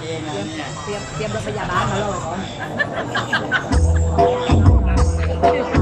เองนะเนี่ย เตรียมเตรียมรถพยาบาลมาเลย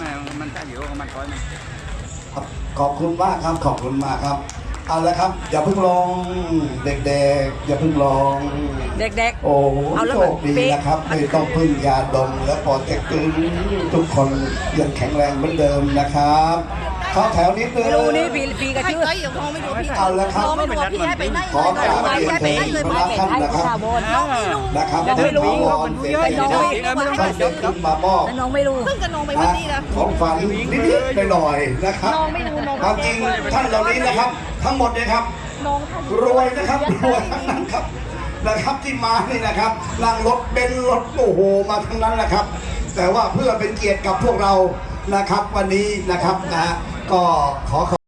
ใช่มันมันถ้าอยู่กับมันคอยมันครับขอบคุณมากครับขอบคุณมากครับเอาละครับ อย่าเพิ่งลงเด็กๆ อย่าเพิ่งลงเด็กโอ้โหเอาแล้วโชคดีปีนะครับไม่ต้องพึ่งยาดมและปอเต็กตึงทุกคนยังแข็งแรงเหมือนเดิมนะครับ เข้าแถวนิดนึๆงไม่รู้นี่ปีปีกระชื่อเอาละครับไม่รู้ว่าพี่ให้ไปไหนขอกราบเรียนเชิญพระท่านนะครับข่าวบนนะครับยังไม่รู้ท่านผอเสรีท่านจะขึ้นมามอบแล้วน้องไม่รู้ของฝันนิดๆหน่อยๆนะครับน้องไม่รู้น้องความจริงท่านเหล่านี้นะครับ ทั้งหมดเนี่ยครับน้องท่านรวยนะครับรวยทั้งนั้นครับนะครับที่มานี่นะครับนั่งรถเบนซ์รถโอ้โหมาทั้งนั้นแหละครับ แต่ว่าเพื่อเป็นเกียรติกับพวกเรานะครับ วันนี้นะครับนะฮะ ก็ขอ